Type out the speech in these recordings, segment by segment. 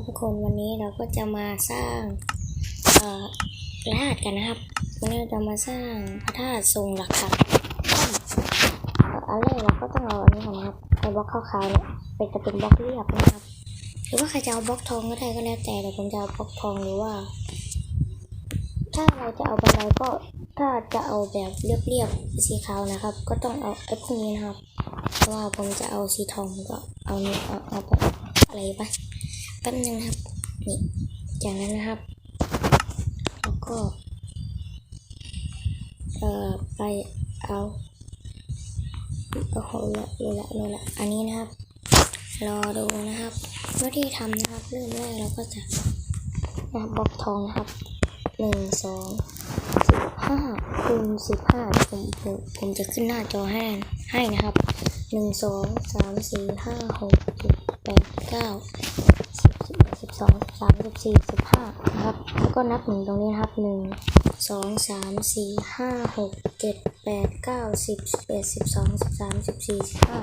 ครับทุกคนวันนี้เราก็จะมาสร้างเอ่อพระธาตุกันนะครับวันนี้เราจะมาสร้างพระธาตุทรงหลักขัดอันแรกเราก็ต้องเอาอันนี้ก่อนนะครับไอ้บล็อกขาวๆเนี่ยเป็นจะเป็นบล็อกเรียบนะครับหรือว่าใครจะเอาบล็อกทองก็ได้ก็แล้วแต่แต่ผมจะเอาบล็อกทองหรือว่า ถ้าเราจะเอาบันไดก็ถ้าจะเอาแบบเรียบๆสีขาวนะครับ ก็ต้องเอาไอ้พวกนี้นะครับเพราะว่าผมจะเอาสีทองก็เอานี้เอาเอาอะไรไป แป๊บนึงนะครับ นี่ จากนั้นนะครับ แล้วก็ เอ่อ ไปเอาโอ้โหละรู้ละรู้ละอันนี้นะครับ รอดูนะครับวิธีทำนะครับ เริ่มแรกเราก็จะนะครับบล็อกทองนะครับหนึ่งสองสิบห้าคูณสิบห้าผมผมผมจะขึ้นหน้าจอให้ให้นะครับหนึ่งสองสามสี่ห้าหกเจ็ดแปดเก้า สองสามสิบสี่สิบห้านะครับ แล้วก็นับหนึ่งตรงนี้นะครับหนึ่งสองสามสี่ห้าหกเจ็ดแปดเก้าสิบสิบเอ็ดสิบสองสิบสามสิบสี่สิบห้า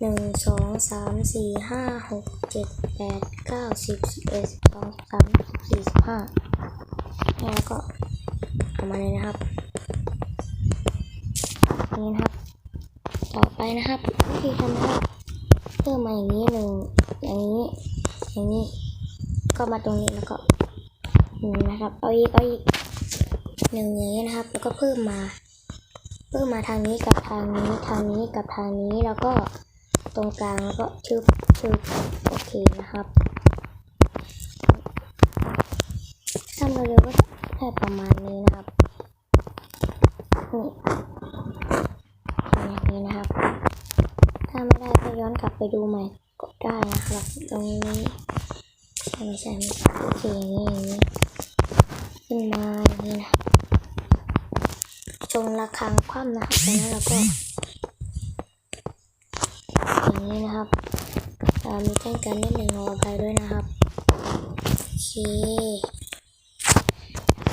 หนึ่งสองสามสี่ห้าหกเจ็ดแปดเก้าสิบสิบเอ็ดสิบสองสิบสามสิบสี่สิบห้าแล้วก็เอามาเลยนะครับนี่นะครับ ต่อไปนะครับวิธีทำนะครับเพิ่มมาอย่างนี้หนึ่งอย่างนี้อย่างนี้ ก็มาตรงนี้แล้วก็หนึ่งนะครับ เอาอีกเอาอีกหนึ่งอย่างนี้นะครับ แล้วก็เพิ่มมา เพิ่มมาทางนี้กับทางนี้ทางนี้กับทางนี้แล้วก็ตรงกลางแล้วก็ชึบชึบโอเคนะครับทำเร็วๆก็ได้ประมาณนี้นะครับนี่อย่างนี้นะครับ ถ้าไม่ได้ก็ย้อนกลับไปดูใหม่ก็ได้นะครับตรงนี้ ช่ไม่ใช่ไม่ใช่โอเคอย่างนี้อย่างนี้ขึ้นมาอย่างนี้นะครับจงระฆังคว่ำนะครับจากนั้นเราก็อย่างนี้นะครับเอ่อมีแจ้งการนิดหนึ่งขออภัยด้วยนะครับโอเค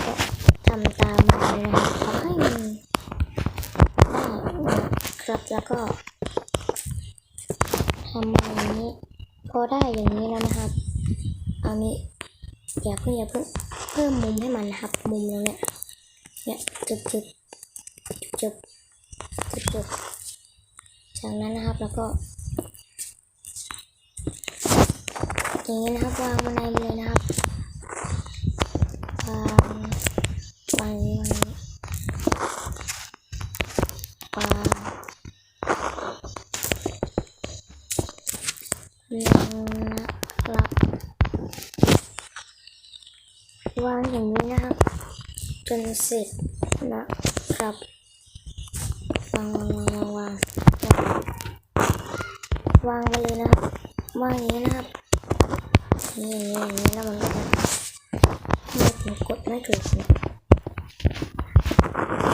ก็ทำตามมาเลยนะครับขอให้มันได้ครับแล้วก็ทำมาอย่างนี้พอได้อย่างนี้แล้วนะครับ เอานี้อย่าเพิ่งอย่าเพิ่งเพิ่มมุมให้มันนะครับ มุมตรงเนี้ยเนี่ยจุดจุดจุดจุดจุดจากนั้นนะครับแล้วก็อย่างนี้นะครับวางบนไดเลยนะครับวางวางวางวางหนึ่งนะครับวางอย่างนี้นะครับ จน เสร็จนะครับวางวางวางวางวางไปเลยนะครับวางอย่างนี้นะครับนี่อย่างนี้อย่างนี้แล้วมันก็จะไม่ผมกดไม่ถูกนะ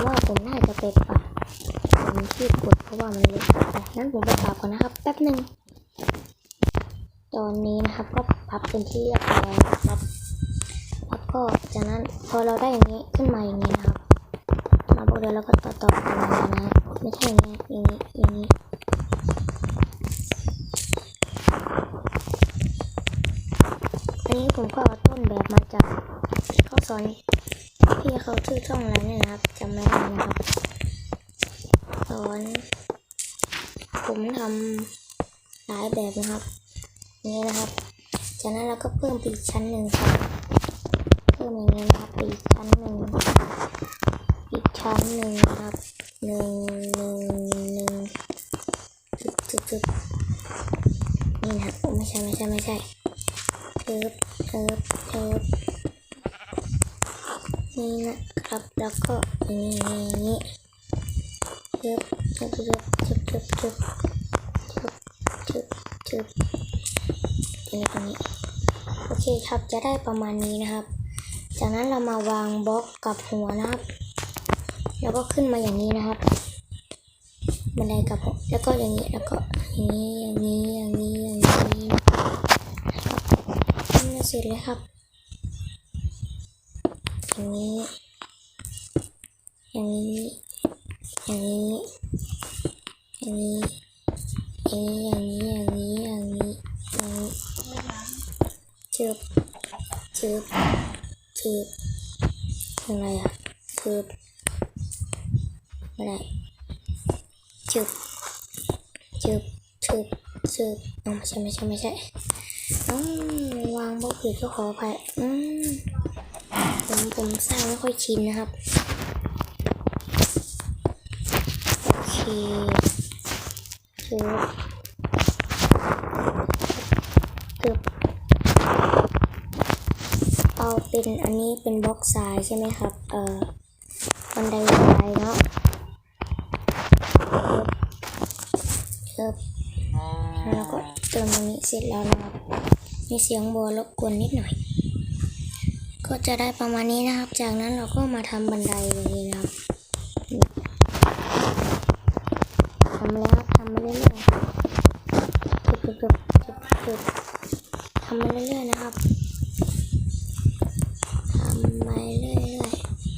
ว่าผมน่าจะไปปรับผมที่กดเพราะว่ามันเล็กไปงั้นผมไปปรับก่อนนะครับ แป๊บหนึ่งตอนนี้นะครับก็ปรับเป็นที่เรียบร้อยนะครับ ก็จากนั้นพอเราได้อย่างนี้ขึ้นมาอย่างนี้นะครับมาบอกเลยแล้วก็ต่อต่อกันมานะไม่ใช่อย่างนี้อย่างนี้อย่างนี้อันนี้ผมก็เอาต้นแบบมาจากเขาสอนพี่เขาชื่อช่องอะไรเนี่ยนะครับจำไม่ได้นะครับสอนผมทำหลายแบบนะครับ นี่นะครับ จากนั้นเราก็เพิ่มปอีกชั้นหนึ่งครับ มอย่างนี้นะครับอีกชั้นหนึ่งอีกชั้นหนึ่งครับหนึ่งหนึ่งหนึ่งจุดจุดจุดนี่นะไม่ใช่ไม่ใช่ไม่ใช่เทิบเทิบเทิบนี่นะครับแล้วก็นี่นี้เทิบเทิบเทิบเทิบเทิบเทิบเทิบเทิบเทิบนี้ตรงนี้โอเคครับจะได้ประมาณนี้นะครับ จากนั้นเรามาวางบล็อกกับหัวนะครับ แล้วก็ขึ้นมาอย่างนี้นะครับบันไดกับแล้วก็อย่างนี้แล้วก็อย่างนี้อย่างนี้อย่างนี้อย่างนี้ทำเสร็จแล้วครับอย่างนี้ อย่างนี้อย่างนี้อย่างนี้อย่างนี้อย่างนี้อย่างนี้อย่างนี้อย่างนี้ชึบจึบ คืออะไรอะคือไม่ไรจึบจึบจึบจึบอ๋อไม่ใช่ไม่ใช่ไม่ใช่อืมวางบล็กผิดก็ขออภัยอืมผมผมสร้างไม่ค่อยชินนะครับ โอเคจึบ เป็นอันนี้เป็นบล็อกทรายใช่ไหมครับ เอ่อบันไดทรายเนาะจึบแล้วก็เติมตรงนี้เสร็จแล้วนะครับ มีเสียงบัวรบกวนนิดหน่อย ก็จะได้ประมาณนี้นะครับ จากนั้นเราก็มาทำบันไดตรงนี้นะครับ ทำแล้วทำมาเรื่อยๆจุดจุดจุดจุดทำมาเรื่อยๆนะครับ ทำไปเรื่อย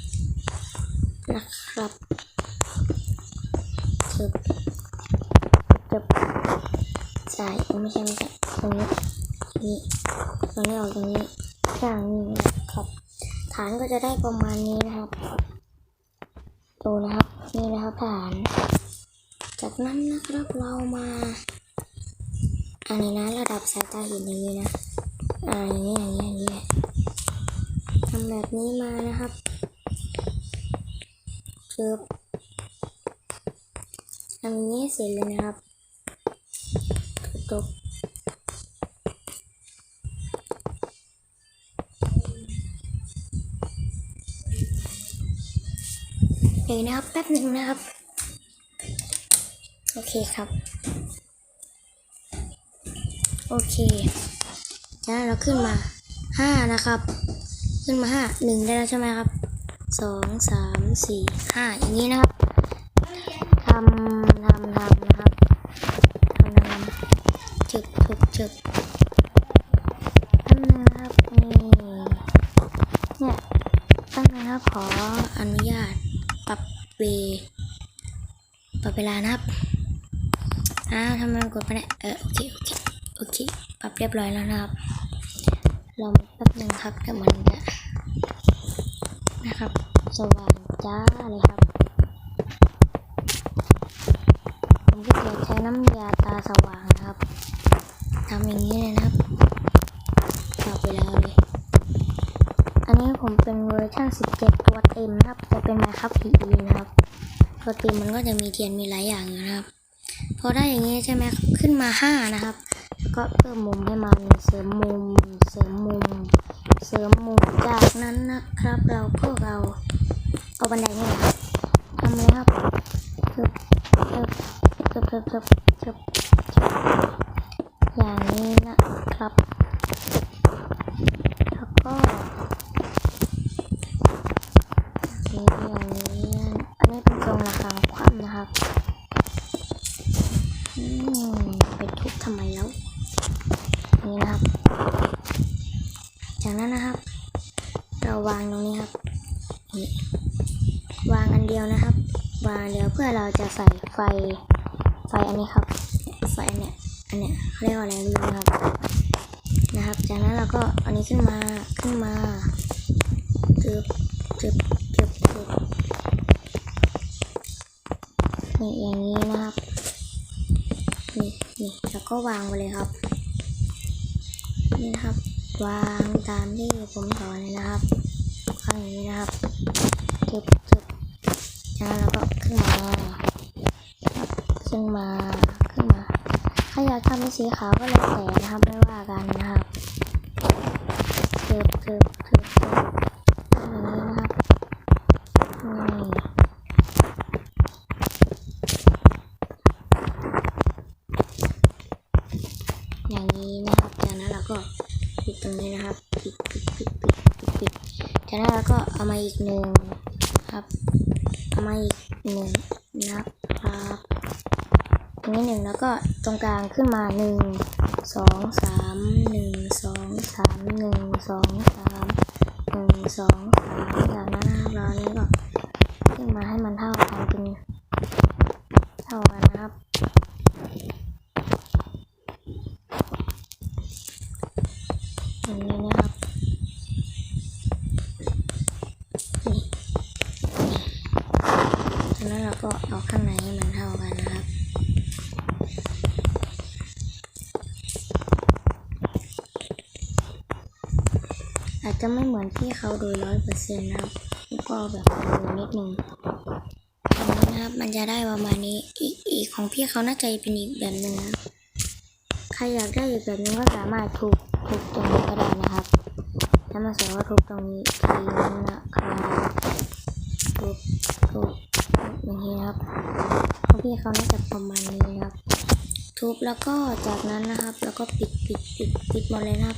ๆนะครับจุดจุดใช่ไม่ใช่ไม่ใช่ตรงนี้ นี่ตรงนี้ออกตรงนี้ข้างนี้นะครับ ฐานก็จะได้ประมาณนี้นะครับดูนะครับนี่นะครับฐาน จากนั้นนะครับเรามาอันนี้นะระดับสายตาเห็นอย่างนี้นะอ่าอย่างนี้อย่างนี้อย่างนี้ทำแบบนี้มานะครับเกือบทำอย่างนี้เสร็จเลยนะครับจบ ดี๋ยวนะครับแป๊บหนึ่งนะครับ โอเคครับ โอเคจากนั้นเราขึ้นมาห้านะครับ ขึ้นมาห้าหนึ่งได้แล้วใช่ไหมครับสองสามสี่ห้าอย่างนี้นะครับทำทำทำนะครับทำทำจึบจึบจึบตั้งนึงนะครับนี่เนี่ยตั้งนึงนะครับขออนุญาตปรับเวปรับ เวลานะครับอ้าวทำไมมันกดไม่ได้เออโอเคโอเคโอเคปรับเรียบร้อยแล้วนะครับรอแป๊บหนึ่งครับแต่มันจะนะครับ สว่างจ้าเลยครับผมก็จะใช้น้ำยาตาสว่างนะครับทำอย่างนี้เลยนะครับปรับไปแล้วเลยอันนี้ผมเป็นเวอร์ชัน17 ตัวเต็มนะครับ จะเป็น Minecraft PE นะ ปรับตัวเต็มมันก็จะมีเทียนมีหลายอย่างนะครับ พอได้อย่างนี้ใช่ไหมขึ้นมาห้านะครับ ก็เพิ่มมุมให้มันเสริมมุม เสริมมุม เสริมมุมจากนั้นนะครับ เราพวกเราเอาบันไดนี่นะครับทำเลยครับเถิบเถิบเพิ่มเพิ่มเถิบเถิบอย่างนี้นะครับ แล้วก็นี่อย่างนี้อันนี้เป็นทรงระฆังคว่ำนะครับ อืมไปทุบทำไมแล้ว นี่นะครับ จากนั้นนะครับ เรา วางตรงนี้ครับ วางอันเดียวนะครับ วางเดียวเพื่อเราจะใส่ไฟ ไฟอันนี้ครับ ไฟเนี้ยอันเนี้ยเขาเรียกว่าอะไรรู้นะครับ นะครับ จากนั้นเราก็อันนี้ขึ้นมา ขึ้นมาจึบจึบจึบจึบนี่อย่างนี้นะครับ นี่นี่แล้วก็วางไปเลยครับ นี่นะครับ วางตามที่ผมสอนเลยนะครับ วางอย่างนี้นะครับจึบจึบจาแล้วก็ขึ้นมาครับขึ้นมาขึ้นมาถ้าอยากทำเป็นสีขาวก็แล้วแต่นะครับไม่ว่ากันนะครับจึบจึบจึบจึบอย่างนี้นะครับนี่อย่างนี้นะครับ จากนั้นเราก็ปิดตรงนี้นะครับ ปิดปิดปิดปิดปิดปิดจากนั้น เอามาอีกหนึ่งครับ เอามาอีกหนึ่งนะครับตรงนี้หนึ่งแล้วก็ตรงกลางขึ้นมาหนึ่งสองสามหนึ่งสองสามหนึ่งสองสามหนึ่งสองสามจากนั้นนะครับเราอันนี้ก็ขึ้นมาให้มันเท่ากันเป็น แล้วเราก็เอาข้างในให้มันเท่ากันนะครับ อาจจะไม่เหมือนที่เขาโดยร้อยเปอร์เซ็นต์นะครับก็แบบดูนิดนึงนะครับมันจะได้ประมาณนี้อีกอีกของพี่เขาน่าจะเป็นอีกแบบหนึ่งนะใครอยากได้อีกแบบนึงก็สามารถทุบทุบตรงนี้ก็ได้นะครับถ้ามาใส่ว่าทุบตรงนี้ทีนึงนะครับทุบทุบ อย่างนี้นะครับของพี่เขาน่าจะประมาณนี้นะครับ ทุบแล้วก็จากนั้นนะครับ แล้วก็ปิดปิดปิดปิดหมดเลยนะครับ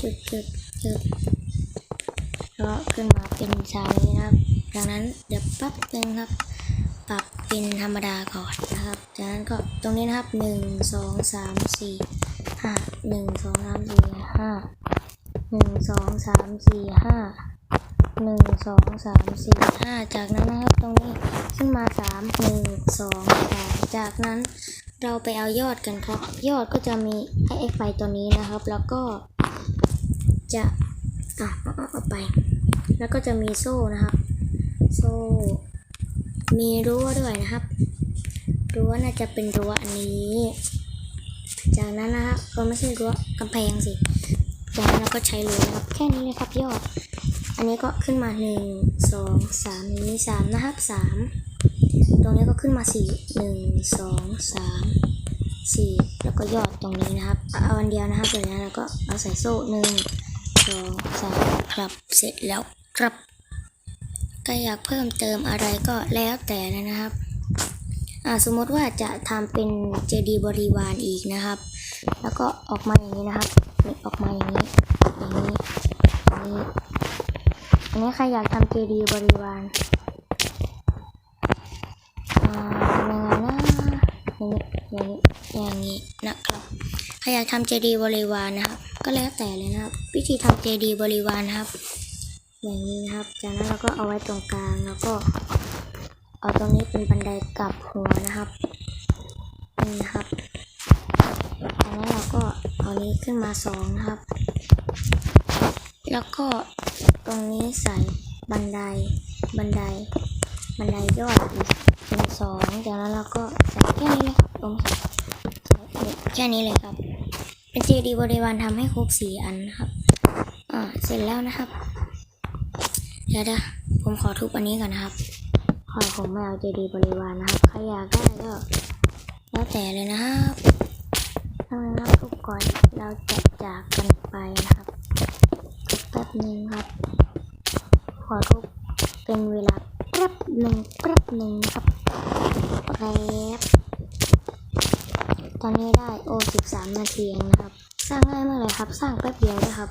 จุดจุดจุดแล้วขึ้นมาเป็นชานี้นะครับ จากนั้นเดี๋ยวปั๊บนึงครับ ปรับเป็นธรรมดาก่อนนะครับ จากนั้นก็ตรงนี้นะครับหนึ่งสองสามสี่ห้าหนึ่งสองสามสี่ห้าหนึ่งสองสามสี่ห้า หนึ่งสองสามสี่ห้าจากนั้นนะครับตรงนี้ขึ้นมาสามหนึ่งสองสามจากนั้นเราไปเอายอดกันครับ ยอดก็จะมีไอเอ็กไฟตัวนี้นะครับ แล้วก็จะอะเอาเอาไป แล้วก็จะมีโซ่นะครับ โซ่ มีรั้วด้วยนะครับ รั้วน่าจะเป็นรั้วอันนี้ จากนั้นนะครับก็ไม่ใช่รั้วกำแพงสิจากนั้นเราก็ใช้รั้วนะครับ แค่นี้เลยครับยอด อันนี้ก็ขึ้นมาหนึ่งสองสามอย่างนี้สามนะครับสามตรงนี้ก็ขึ้นมาสี่หนึ่งสองสามสี่แล้วก็ยอดตรงนี้นะครับ เอาอันเดียวนะครับเสร็จแล้วเราก็เอาใส่โซ่หนึ่งสองสามครับเสร็จแล้วครับก็อยากเพิ่มเติมอะไรก็แล้วแต่นะครับสมมติว่าจะทำเป็นเจดียบริวารอีกนะครับ แล้วก็ออกมาอย่างนี้นะครับ ออกมาอย่างนี้ อย่างนี้อย่างนี้ อันนี้ใครอยากทำเจดียบริวารอ่ายังไงนะอย่างนี้อย่างนี้อย่างนี้นะครับใครอยากทำเจดียบริวารนะครับ ก็แล้วแต่เลยนะครับ วิธีทำเจดียบริวารนะครับ อย่างนี้นะครับ จากนั้นเราก็เอาไว้ตรงกลางแล้วก็ เอาตรงนี้เป็นบันไดกลับหัวนะครับนี่นะครับจากนั้นเราก็เอานี้ขึ้นมาสองนะครับ แล้วก็ ตรงนี้ใส่บันได บันได บันไดยอดอีกเป็นสองจากนั้นเราก็ใส่แค่นี้เลยครับลงใส่แค่นี้เลยครับ เป็นเจดีย์บริวารทำให้ครบสี่อันนะครับ อ่า เสร็จแล้วนะครับ เดี๋ยวนะผมขอทุบอันนี้ก่อนนะครับ ขอผมไม่เอาเจดีย์บริวารนะครับ ใครอยากได้ก็แล้วแต่เลยนะครับทำไมครับทุกก่อนเราจะจากกันไปนะครับแป๊บนึงครับ ขอรูปเป็นเวลาแป๊บหนึ่งแป๊บหนึ่งครับแป๊บตอนนี้ได้โอสิบสามนาทีเองนะครับ สร้างง่ายมากเลยครับ สร้างแป๊บเดียวนะครับ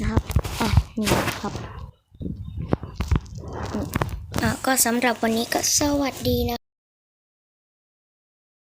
นะครับอะนี่ครับอะก็สำหรับวันนี้ก็สวัสดีนะ